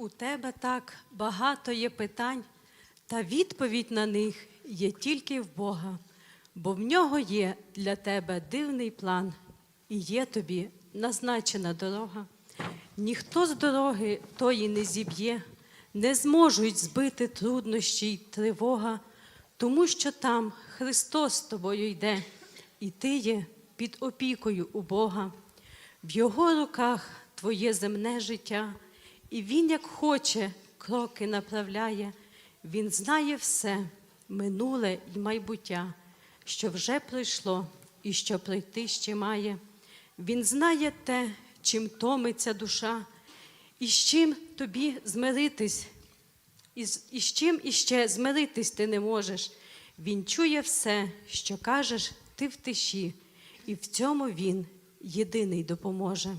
У тебе так багато є питань, та відповідь на них є тільки в Бога, бо в нього є для тебе дивний план, і є тобі назначена дорога. Ніхто з дороги тої не зіб'є, не зможуть збити труднощі й тривога, тому що там Христос з тобою йде, і ти є під опікою у Бога. В його руках твоє земне життя, і він, як хоче, кроки направляє. Він знає все, минуле й майбуття, що вже пройшло і що прийти ще має. Він знає те, чим томиться душа, і з чим тобі змиритись, і і з чим іще змиритись ти не можеш. Він чує все, що кажеш ти в тиші, і в цьому він єдиний допоможе.